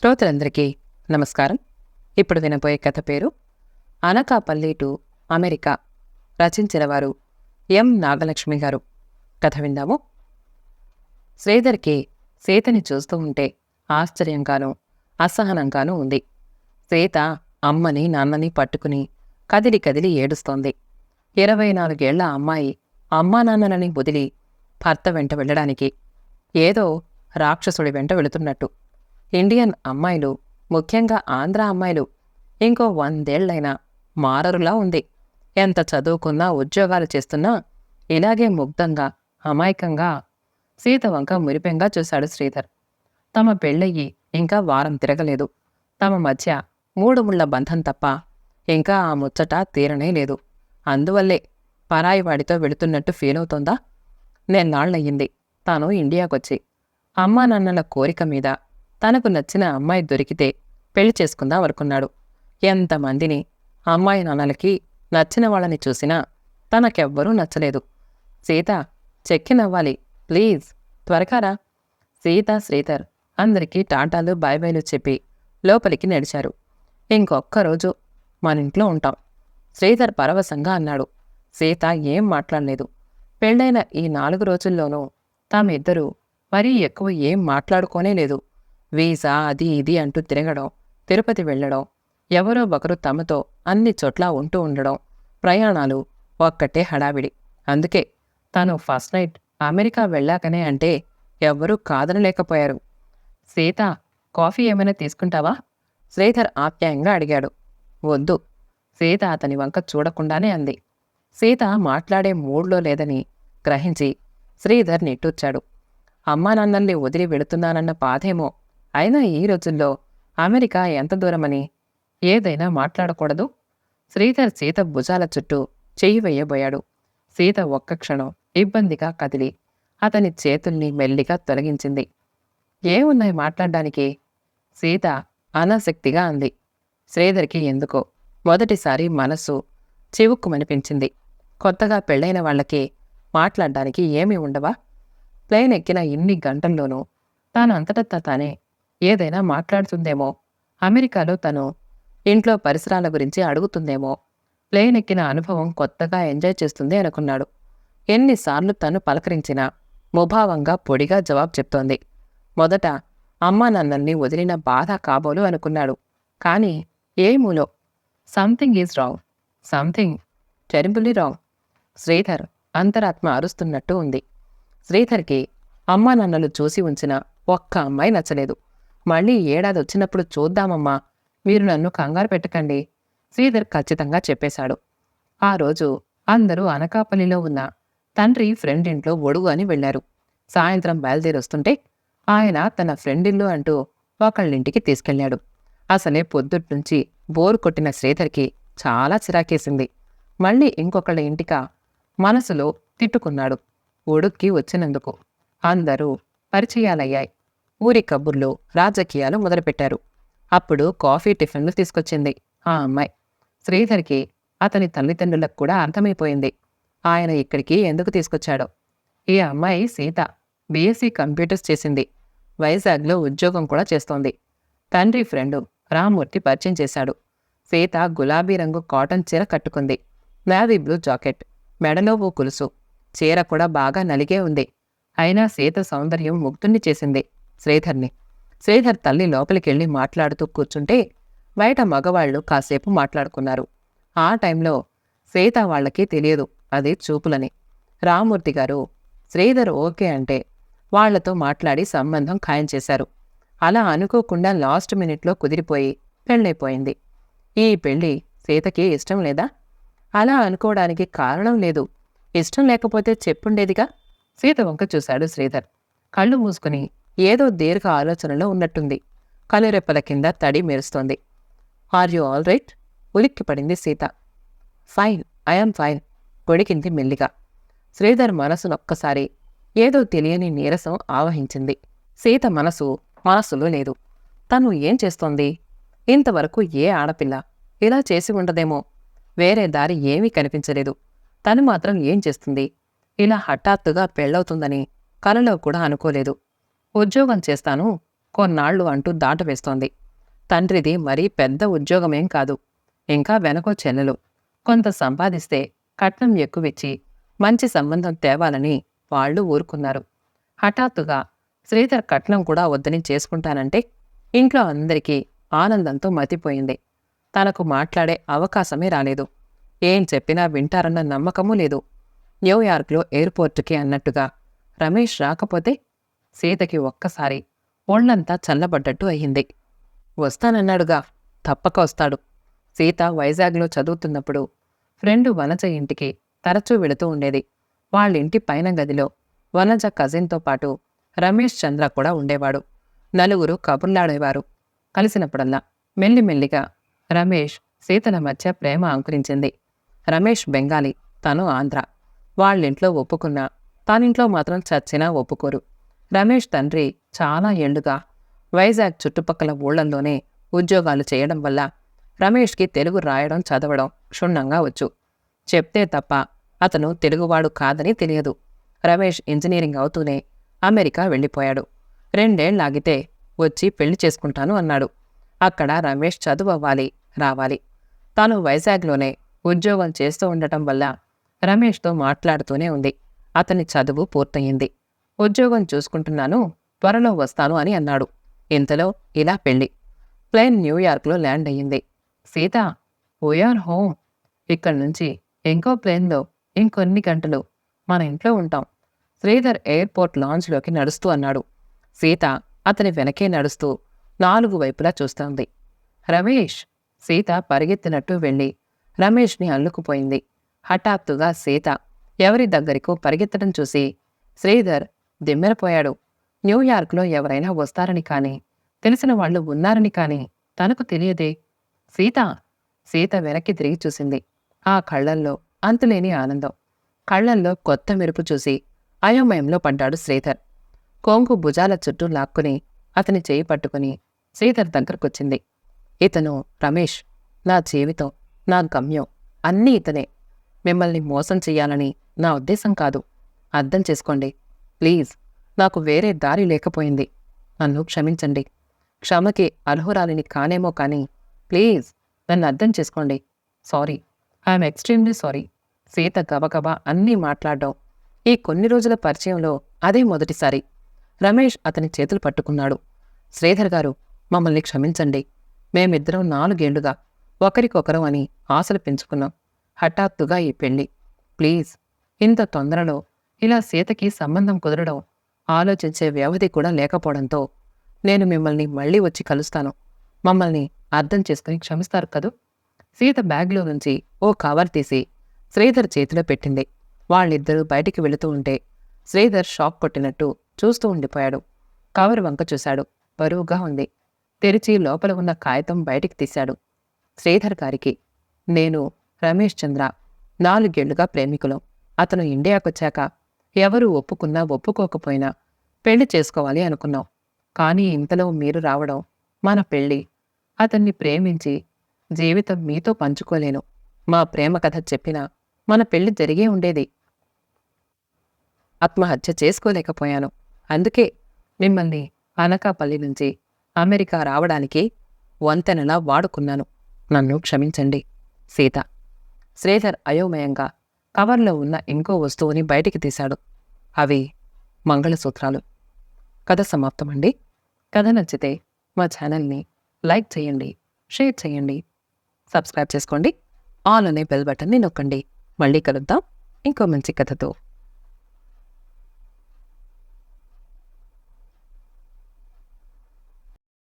శ్రోతలందరికీ నమస్కారం. ఇప్పుడు వినబోయే కథ పేరు అనకాపల్లి టు అమెరికా రచించిన వారు ఎం నాగలక్ష్మి గారు. కథ విందాము. శ్రీధర్కి సీతని చూస్తూ ఉంటే ఆశ్చర్యంగానూ అసహనంగానూ ఉంది. సీత అమ్మని నాన్నని పట్టుకుని కదిలి కదిలి ఏడుస్తోంది. ఇరవై నాలుగేళ్ళ అమ్మాయి అమ్మా నాన్నలని వదిలి భర్త వెంట వెళ్ళడానికి ఏదో రాక్షసుడి వెంట వెళుతున్నట్టు ఇండియన్ అమ్మాయిలు ముఖ్యంగా ఆంధ్ర అమ్మాయిలు ఇంకో వందేళ్ళైనా మారరులా ఉంది. ఎంత చదువుకున్నా ఉద్యోగాలు చేస్తున్నా ఇలాగే ముగ్ధంగా అమాయకంగా సీత వంక మురిపెంగా చూశాడు శ్రీధర్. తమ పెళ్ళయ్యి ఇంకా వారం తిరగలేదు. తమ మధ్య మూడు ముళ్ళ బంధం తప్ప ఇంకా ఆ ముచ్చట తీరనే లేదు. అందువల్లే పరాయి వాడితో వెళుతున్నట్టు ఫీల్ అవుతోందా? నెన్నాళ్ళయ్యింది. తాను ఇండియాకొచ్చి అమ్మా నాన్నల కోరిక మీద తనకు నచ్చిన అమ్మాయి దొరికితే పెళ్ళి చేసుకుందాం అనుకున్నాడు. ఎంతమందిని అమ్మాయి నాన్నలకి నచ్చిన వాళ్ళని చూసినా తనకెవ్వరూ నచ్చలేదు. సీత చెక్కినవ్వాలి ప్లీజ్ త్వరగారా సీత శ్రీధర్ అందరికీ టాటాలు బాయ్ బాయ్లు చెప్పి లోపలికి నడిచారు. ఇంకొక్కరోజు మన ఇంట్లో ఉంటాం. శ్రీధర్ పరవశంగా అన్నాడు. సీత ఏం మాట్లాడలేదు. పెళ్ళైన ఈ నాలుగు రోజుల్లోనూ తామిద్దరూ మరీ ఎక్కువ ఏం మాట్లాడుకోనే లేదు. వీసా అది ఇది అంటూ తిరగడం తిరుపతి వెళ్ళడం ఎవరో ఒకరు తమతో అన్ని చోట్ల ఉంటూ ఉండడం ప్రయాణాలు ఒక్కటే హడావిడి. అందుకే తాను ఫస్ట్ నైట్ అమెరికా వెళ్ళాకనే అంటే ఎవ్వరూ కాదనలేకపోయారు. సీత కాఫీ ఏమైనా తీసుకుంటావా? శ్రీధర్ ఆప్యాయంగా అడిగాడు. వద్దు సీత అతని వంక చూడకుండానే అంది. సీత మాట్లాడే మూడ్లో లేదని గ్రహించి శ్రీధర్ నిట్టూర్చాడు. అమ్మానాన్నల్ని వదిలి వెళుతున్నానన్న బాధేమో అయినా ఈ రోజుల్లో అమెరికా ఎంత దూరమని ఏదైనా మాట్లాడకూడదు. శ్రీధర్ సీత భుజాల చుట్టూ చెయ్యి వేయబోయాడు. సీత ఒక్క క్షణం ఇబ్బందిగా కదిలి అతని చేతుల్ని మెల్లిగా తొలగించింది. ఏమున్నాయి మాట్లాడడానికి? సీత అనాసక్తిగా అంది. శ్రీధర్కి ఎందుకో మొదటిసారి మనసు చివుక్కుమనిపించింది. కొత్తగా పెళ్ళైన వాళ్ళకి మాట్లాడడానికి ఏమీ ఉండవా? ప్లేన్ ఎక్కిన ఇన్ని గంటల్లోనూ తాను అంతటా తానే ఏదైనా మాట్లాడుతుందేమో. అమెరికాలో తను ఇంట్లో పరిసరాల గురించి అడుగుతుందేమో. ప్లేన్ ఎక్కిన అనుభవం కొత్తగా ఎంజాయ్ చేస్తుంది అనుకున్నాడు. ఎన్నిసార్లు తను పలకరించినా ముభావంగా పొడిగా జవాబు చెప్తోంది. మొదట అమ్మా నన్నల్ని వదిలిన బాధ కాబోలు అనుకున్నాడు. కానీ ఏమూలో? Something is wrong. Something terribly wrong. Sridhar అంతరాత్మ అరుస్తున్నట్టు ఉంది. శ్రీధర్కి అమ్మా నన్నలు చూసి ఉంచిన ఒక్క అమ్మాయి నచ్చలేదు. మళ్ళీ ఏడాది వచ్చినప్పుడు చూద్దామమ్మా. మీరు నన్ను కంగారు పెట్టకండి. శ్రీధర్ ఖచ్చితంగా చెప్పేశాడు. ఆ రోజు అందరూ అనకాపల్లిలో ఉన్న తండ్రి ఫ్రెండ్ ఇంట్లో ఒడుగు అని వెళ్ళారు సాయంత్రం బయలుదేరొస్తుంటే ఆయన తన ఫ్రెండ్ ఇల్లు అంటూ ఒకళ్ళింటికి తీసుకెళ్ళాడు. అసలే పొద్దుట్నుంచి బోరు కొట్టిన శ్రీధర్కి చాలా చిరాకేసింది. మళ్ళీ ఇంకొకళ్ళ ఇంటిక మనసులో తిట్టుకున్నాడు. ఒడుక్కి వచ్చినందుకు అందరూ పరిచయాలయ్యాయి. ఊరి కబుర్లు రాజకీయాలు మొదలుపెట్టారు. అప్పుడు కాఫీ టిఫిన్లు తీసుకొచ్చింది ఆ అమ్మాయి. శ్రీధర్కి అతని తల్లిదండ్రులకు కూడా అర్థమైపోయింది. ఆయన ఇక్కడికి ఎందుకు తీసుకొచ్చాడో. ఈ అమ్మాయి సీత బీఎస్సీ కంప్యూటర్స్ చేసింది. వైజాగ్లో ఉద్యోగం కూడా చేస్తోంది. తండ్రి ఫ్రెండు రామ్మూర్తి పరిచయం చేశాడు. సీత గులాబీ రంగు కాటన్ చీర కట్టుకుంది. నావీ బ్లూ జాకెట్ మెడలో ఓ కులుసు. చీర కూడా బాగా నలిగే ఉంది. అయినా సీత సౌందర్యం ముగ్ధుణ్ణి చేసింది. శ్రీధర్ని. శ్రీధర్ తల్లి లోపలికెళ్ళి మాట్లాడుతూ కూర్చుంటే బయట మగవాళ్ళు కాసేపు మాట్లాడుకున్నారు. ఆ టైంలో సీత వాళ్ళకి తెలియదు అది చూపులని. రామూర్తి గారు శ్రీధర్ ఓకే అంటే వాళ్ళతో మాట్లాడి సంబంధం ఖాయం చేశారు. అలా అనుకోకుండా లాస్ట్ మినిట్లో కుదిరిపోయి పెళ్ళైపోయింది. ఈ పెళ్ళి సీతకి ఇష్టం లేదా? అలా అనుకోవడానికి కారణం లేదు. ఇష్టం లేకపోతే చెప్పుండేదిగా? సీత వంక చూశాడు శ్రీధర్. కళ్ళు మూసుకుని ఏదో దీర్ఘ ఆలోచనలో ఉన్నట్టుంది. కనురెప్పల కింద తడి మెరుస్తోంది. ఆర్ యు ఆల్ రైట్ ఉలిక్కి పడింది సీత ఫైన్ ఐఎమ్ ఫైన్ పొడికింది మెల్లిగా. శ్రీధర్ మనసునొక్కసారి ఏదో తెలియని నీరసం ఆవహించింది. సీత మనసు మనసులో లేదు. తను ఏం చేస్తోంది? ఇంతవరకు ఏ ఆడపిల్ల? ఇలా చేసి ఉండదేమో. వేరే దారి ఏమీ కనిపించలేదు. తను మాత్రం ఏం చేస్తుంది? ఇలా హఠాత్తుగా పెళ్ళవుతుందని కలలో కూడా అనుకోలేదు. ఉద్యోగం చేస్తాను. కొన్నాళ్ళు అంటూ దాటవేస్తోంది. తండ్రిది మరీ పెద్ద ఉద్యోగమేం కాదు. ఇంకా వెనకో చెల్లెలు. కొంత సంపాదిస్తే కట్నం ఎక్కువిచ్చి మంచి సంబంధం తేవాలని వాళ్ళు ఊరుకున్నారు. హఠాత్తుగా శ్రీధర్ కట్నం కూడా వద్దని చేసుకుంటానంటే ఇంట్లో అందరికీ ఆనందంతో మతిపోయింది. తనకు మాట్లాడే అవకాశమే రాలేదు. ఏం చెప్పినా వింటారన్న నమ్మకమూ లేదు. న్యూయార్క్లో ఎయిర్పోర్టుకి అన్నట్టుగా రమేష్ రాకపోతే సీతకి ఒక్కసారి ఒళ్ళంతా చల్లబడ్డట్టు అయ్యింది. వస్తానన్నాడుగా. తప్పక వస్తాడు. సీత వైజాగ్లో చదువుతున్నప్పుడు ఫ్రెండ్ వనజ ఇంటికి తరచూ వెళుతూ ఉండేది. వాళ్ళింటి పైన గదిలో వనజ కజిన్తో పాటు రమేష్ చంద్ర కూడా ఉండేవాడు. నలుగురు కబుర్లాడేవారు. కలిసినప్పుడల్లా మెల్లిమెల్లిగా రమేష్ సీతల మధ్య ప్రేమ అంకురించింది. రమేష్ బెంగాలీ తను ఆంధ్ర. వాళ్ళింట్లో ఒప్పుకున్నా తానింట్లో మాత్రం చచ్చినా ఒప్పుకోరు. రమేష్ తండ్రి చాలా ఏళ్ళుగా వైజాగ్ చుట్టుపక్కల ఊళ్ళల్లోనే ఉద్యోగాలు చేయడం వల్ల రమేష్కి తెలుగు రాయడం చదవడం క్షుణ్ణంగా వచ్చు. చెప్తే తప్ప అతను తెలుగువాడు కాదని తెలియదు. రమేష్ ఇంజనీరింగ్ అవుతూనే అమెరికా వెళ్ళిపోయాడు. రెండేళ్ళాగితే వచ్చి పెళ్ళి చేసుకుంటాను అన్నాడు. అక్కడ రమేష్ చదువు అవ్వాలి రావాలి. తాను వైజాగ్లోనే ఉద్యోగం చేస్తూ ఉండటం వల్ల రమేష్తో మాట్లాడుతూనే ఉంది. అతని చదువు పూర్తయింది. ఉద్యోగం చూసుకుంటున్నాను త్వరలో వస్తాను అని అన్నాడు. ఇంతలో ఇలా పెళ్ళి ప్లేన్ న్యూయార్క్లో ల్యాండ్ అయ్యింది. సీత వీఆర్ హోమ్ ఇక్కడి నుంచి ఇంకో ప్లేన్లో ఇంకొన్ని గంటలు మన ఇంట్లో ఉంటాం. శ్రీధర్ ఎయిర్పోర్ట్ లాంజ్లోకి నడుస్తూ అన్నాడు. సీత అతని వెనకే నడుస్తూ నాలుగు వైపులా చూస్తోంది. రమేష్ సీత పరిగెత్తినట్టు వెళ్ళి రమేష్ని అల్లుకుపోయింది. హఠాత్తుగా సీత ఎవరి దగ్గరికో పరిగెత్తడం చూసి శ్రీధర్ దిమ్మెరపోయాడు. న్యూయార్క్లో ఎవరైనా వస్తారని కాని తెలిసిన వాళ్ళు ఉన్నారని కాని తనకు తెలియదే. సీత సీత వెనక్కి తిరిగి చూసింది. ఆ కళ్ళల్లో అంతులేని ఆనందం. కళ్ళల్లో కొత్త మెరుపు చూసి అయోమయంలో పడ్డాడు శ్రీధర్. కొంగు భుజాల చుట్టూ లాక్కుని అతని చేయి పట్టుకుని శ్రీధర్ దగ్గరకొచ్చింది. ఇతను రమేష్. నా జీవితం నా గమ్యం అన్నీ ఇతనే. మిమ్మల్ని మోసం చెయ్యాలని నా ఉద్దేశం కాదు. అర్థం చేసుకోండి. ప్లీజ్ నాకు వేరే దారి లేకపోయింది. నన్ను క్షమించండి. క్షమకి అర్హురాలిని కానేమో కానీ ప్లీజ్ నన్ను అర్థం చేసుకోండి. Sorry I'm extremely sorry. Sita గబగబా అన్నీ మాట్లాడడం. ఈ కొన్ని రోజుల పరిచయంలో అదే మొదటిసారి. రమేష్ అతని చేతులు పట్టుకున్నాడు. శ్రీధర్ గారు మమ్మల్ని క్షమించండి. మేమిద్దరం నాలుగేళ్ళుగా ఒకరికొకరం అని ఆశలు పెంచుకున్నాం. హఠాత్తుగా ఈ పెళ్ళి ప్లీజ్ ఇంత తొందరలో ఇలా సీతకి సంబంధం కుదరడం ఆలోచించే వ్యవధి కూడా లేకపోవడంతో నేను మిమ్మల్ని మళ్ళీ వచ్చి కలుస్తాను. మమ్మల్ని అర్థం చేసుకుని క్షమిస్తారు కదూ? సీత బ్యాగ్లో నుంచి ఓ కవర్ తీసి శ్రీధర్ చేతిలో పెట్టింది. వాళ్ళిద్దరూ బయటికి వెళుతూ ఉంటే శ్రీధర్ షాక్ కొట్టినట్టు చూస్తూ ఉండిపోయాడు. కవర్ వంక చూశాడు. బరువుగా ఉంది. తెరిచి లోపల ఉన్న కాగితం బయటికి తీశాడు. శ్రీధర్ గారికి నేను రమేష్ చంద్ర నాలుగేళ్ళుగా ప్రేమికులం. అతను ఇండియాకొచ్చాక ఎవరు ఒప్పుకున్నా ఒప్పుకోకపోయినా పెళ్ళి చేసుకోవాలి అనుకున్నాం. కానీ ఇంతలో మీరు రావడం మన పెళ్ళి అతన్ని ప్రేమించి జీవితం మీతో పంచుకోలేను. మా ప్రేమ కథ చెప్పినా మన పెళ్ళి జరిగే ఉండేది. ఆత్మహత్య చేసుకోలేకపోయాను. అందుకే మిమ్మల్ని అనకాపల్లి నుంచి అమెరికా రావడానికి వంతెనలా వాడుకున్నాను. నన్ను క్షమించండి సీత. శ్రీధర్ అయోమయంగా కవర్లో ఉన్న ఇంకో వస్తువుని బయటికి తీశాడు. అవి మంగళసూత్రాలు. కథ సమాప్తమండి. కథ నచ్చితే మా ఛానల్ని లైక్ చేయండి షేర్ చేయండి సబ్స్క్రైబ్ చేసుకోండి. ఆల్ అనే బెల్ బటన్ని నొక్కండి. మళ్ళీ కలుద్దాం. ఇంకో మంచి కథతో.